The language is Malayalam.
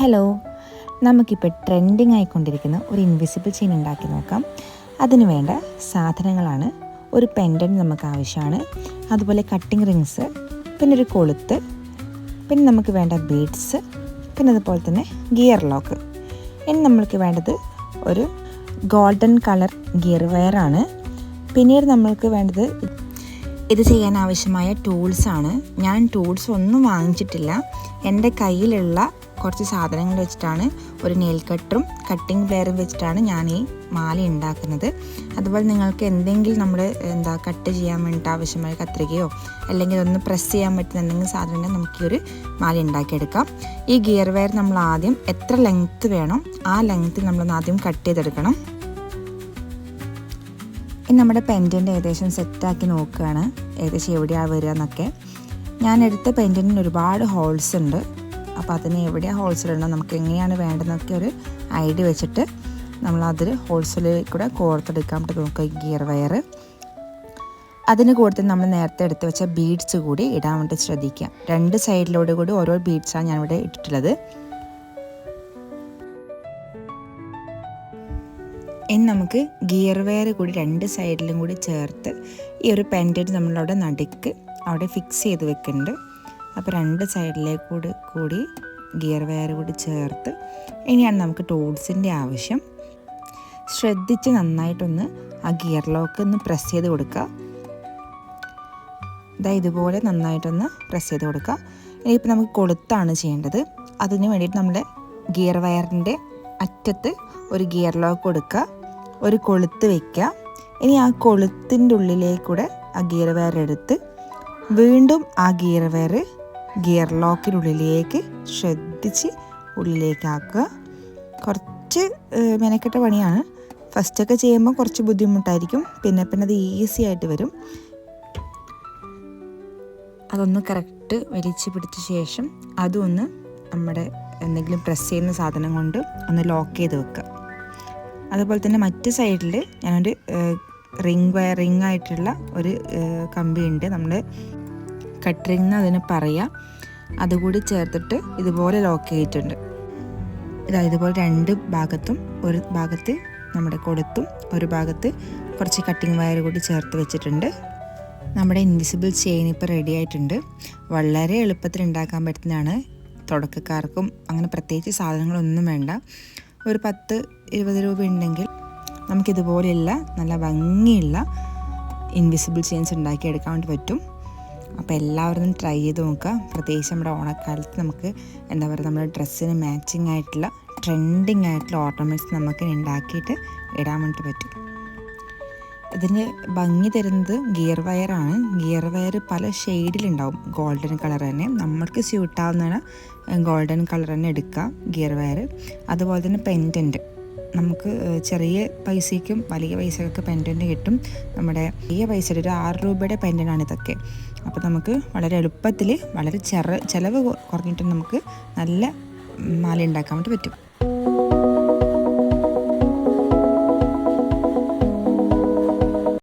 ഹലോ നമുക്കിപ്പോൾ ട്രെൻഡിങ് ആയിക്കൊണ്ടിരിക്കുന്ന ഒരു ഇൻവിസിബിൾ ചെയിൻ ഉണ്ടാക്കി നോക്കാം. അതിന് വേണ്ട സാധനങ്ങളാണ്. ഒരു പെൻഡന്റ് നമുക്ക് ആവശ്യമാണ്. അതുപോലെ കട്ടിംഗ് റിങ്സ് പിന്നെ ഒരു കൊളുത്ത് പിന്നെ നമുക്ക് വേണ്ട ബീഡ്സ് പിന്നെ അതുപോലെ തന്നെ ഗിയർ ലോക്ക് ഇനി നമ്മൾക്ക് വേണ്ടത് ഒരു ഗോൾഡൻ കളർ ഗിയർ വയറാണ് പിന്നീട് നമ്മൾക്ക് വേണ്ടത് ഇത് ചെയ്യാൻ ആവശ്യമായ ടൂൾസാണ് ഞാൻ ടൂൾസ് ഒന്നും വാങ്ങിച്ചിട്ടില്ല. എന്റെ കയ്യിലുള്ള കുറച്ച് സാധനങ്ങൾ വെച്ചിട്ടാണ് ഒരു നെയിൽ കട്ടറും കട്ടിംഗ് പ്ലെയറും വെച്ചിട്ടാണ് ഞാൻ ഈ മാല ഉണ്ടാക്കുന്നത്. അതുപോലെ നിങ്ങൾക്ക് എന്തെങ്കിലും നമ്മൾ എന്താ കട്ട് ചെയ്യാൻ വേണ്ടിയിട്ട് ആവശ്യമായ കത്രികയോ അല്ലെങ്കിൽ ഒന്ന് പ്രസ് ചെയ്യാൻ പറ്റുന്ന എന്തെങ്കിലും സാധനം ഉണ്ടെങ്കിൽ നമുക്ക് ഈ ഒരു മാല ഉണ്ടാക്കിയെടുക്കാം. ഈ ഗിയർ വയർ നമ്മൾ ആദ്യം എത്ര ലെങ്ത്ത് വേണം ആ ലെങ്ത്തിൽ നമ്മളൊന്ന് ആദ്യം കട്ട് ചെയ്തെടുക്കണം. ഇനി നമ്മുടെ പെന്റിന്റെ ഏകദേശം സെറ്റാക്കി നോക്കുകയാണ്. ഏകദേശം എവിടെയാണ് വരിക എന്നൊക്കെ. ഞാൻ എടുത്ത പെന്റന്റിന് ഒരുപാട് ഹോൾസ് ഉണ്ട്. അപ്പോൾ അതിന് എവിടെയാണ് ഹോൾസ് ഇടണം നമുക്ക് എങ്ങനെയാണ് വേണ്ടതെന്നൊക്കെ ഒരു ഐഡിയ വെച്ചിട്ട് നമ്മൾ അതിൽ ഹോൾസിൽ കൂടെ കോർത്തെടുക്കാൻ പറ്റും നോക്കുക ഗിയർ വയർ അതിന് കൂടുതൽ നമ്മൾ നേരത്തെ എടുത്ത് വെച്ച ബീഡ്സ് കൂടി ഇടാൻ വേണ്ടി ശ്രദ്ധിക്കാം രണ്ട് സൈഡിലൂടെ കൂടി ഓരോ ബീഡ്സാണ് ഞാനിവിടെ ഇട്ടിട്ടുള്ളത്. ഇനി നമുക്ക് ഗിയർ വെയർ കൂടി രണ്ട് സൈഡിലും കൂടി ചേർത്ത് ഈ ഒരു പെൻഡന്റ് നമ്മളവിടെ നടുക്ക് അവിടെ ഫിക്സ് ചെയ്ത് വെക്കുന്നുണ്ട് അപ്പോൾ രണ്ട് സൈഡിലേക്ക് കൂടി കൂടി ഗിയർ വെയർ കൂടി ചേർത്ത് ഇനിയാണ് നമുക്ക് ടൂൾസിന്റെ ആവശ്യം. ശ്രദ്ധിച്ച് നന്നായിട്ടൊന്ന് ആ ഗിയർ ലോക്ക് ഒന്ന് പ്രസ് ചെയ്ത് കൊടുക്കുക. ഇതാ ഇതുപോലെ നന്നായിട്ടൊന്ന് പ്രസ് ചെയ്ത് കൊടുക്കുക. ഇനിയിപ്പോൾ നമുക്ക് കൊളുത്താണ് ചെയ്യേണ്ടത്. അതിന് വേണ്ടിയിട്ട് നമ്മുടെ ഗിയർ വയറിന്റെ അറ്റത്ത് ഒരു ഗിയർ ലോക്ക് കൊടുക്കുക. ഒരു കൊളുത്ത് വെക്കുക. ഇനി ആ കൊളുത്തിന്റെ ഉള്ളിലേക്കൂടെ ആ ഗിയർ വയർ എടുത്ത് വീണ്ടും ആ ഗിയർ വയർ ഗിയർ ലോക്കിനുള്ളിലേക്ക് ശ്രദ്ധിച്ച് ഉള്ളിലേക്കാക്കുക. കുറച്ച് മെനക്കെട്ട പണിയാണ്. ഫസ്റ്റൊക്കെ ചെയ്യുമ്പോൾ കുറച്ച് ബുദ്ധിമുട്ടായിരിക്കും. പിന്നെ പിന്നെ അത് ഈസി ആയിട്ട് വരും. അതൊന്ന് കറക്റ്റ് വലിച്ചു പിടിച്ച ശേഷം അതൊന്ന് നമ്മുടെ എന്തെങ്കിലും പ്രസ് ചെയ്യുന്ന സാധനം കൊണ്ട് ഒന്ന് ലോക്ക് ചെയ്ത് വെക്കുക. അതുപോലെ തന്നെ മറ്റ് സൈഡിൽ ഞാനൊരു റിംഗ് വയറിംഗ് ആയിട്ടുള്ള ഒരു കമ്പി ഉണ്ട് നമ്മൾ കട്ടറിംഗ് എന്ന് അതിന് പറയാം. അതുകൂടി ചേർത്തിട്ട് ഇതുപോലെ ലോക്ക് ചെയ്തിട്ടുണ്ട്. ഇതാ ഇതുപോലെ രണ്ട് ഭാഗത്തും ഒരു ഭാഗത്ത് നമ്മുടെ കൊടുത്തും ഒരു ഭാഗത്ത് കുറച്ച് കട്ടിങ് വയർ കൂടി ചേർത്ത് വെച്ചിട്ടുണ്ട്. നമ്മുടെ ഇൻവിസിബിൾ ചെയിൻ ഇപ്പോൾ റെഡി ആയിട്ടുണ്ട്. വളരെ എളുപ്പത്തിൽ ഉണ്ടാക്കാൻ പറ്റുന്നതാണ്. തുടക്കക്കാർക്കും അങ്ങനെ പ്രത്യേകിച്ച് സാധനങ്ങളൊന്നും വേണ്ട. ഒരു പത്ത് ഇരുപത് രൂപ ഉണ്ടെങ്കിൽ നമുക്കിതുപോലെയുള്ള നല്ല ഭംഗിയുള്ള ഇൻവിസിബിൾ ചെയിൻസ് ഉണ്ടാക്കിയെടുക്കാൻ വേണ്ടി പറ്റും. അപ്പോൾ എല്ലാവരും ട്രൈ ചെയ്ത് നോക്കുക. പ്രത്യേകിച്ച് നമ്മുടെ ഓണക്കാലത്ത് നമുക്ക് എന്താ പറയുക നമ്മുടെ ഡ്രസ്സിന് മാച്ചിങ് ആയിട്ടുള്ള ട്രെൻഡിങ് ആയിട്ടുള്ള ഓർണമെന്റ്സ് നമുക്ക് ഉണ്ടാക്കിയിട്ട് ഇടാൻ വേണ്ടി പറ്റും. ഇതിന് ഭംഗി തരുന്നത് ഗിയർ വയറാണ് ഗിയർ വയർ പല ഷെയ്ഡിലുണ്ടാവും. ഗോൾഡൻ കളർ തന്നെ. നമ്മൾക്ക് സ്യൂട്ടാവുന്ന ഗോൾഡൻ കളർ തന്നെ എടുക്കാം ഗിയർ വയർ. അതുപോലെ തന്നെ പെന്റന്റ്. നമുക്ക് ചെറിയ പൈസയ്ക്കും വലിയ പൈസക്കൊക്കെ പെൻഡന്റ് കിട്ടും. നമ്മുടെ വലിയ പൈസയുടെ ഒരു ആറ് രൂപയുടെ പെൻഡന്റാണ് ഇതൊക്കെ. അപ്പോൾ നമുക്ക് വളരെ എളുപ്പത്തിൽ വളരെ ചെറ ചിലവ് കുറഞ്ഞിട്ട് നമുക്ക് നല്ല മാല ഉണ്ടാക്കാൻ വേണ്ടി പറ്റും.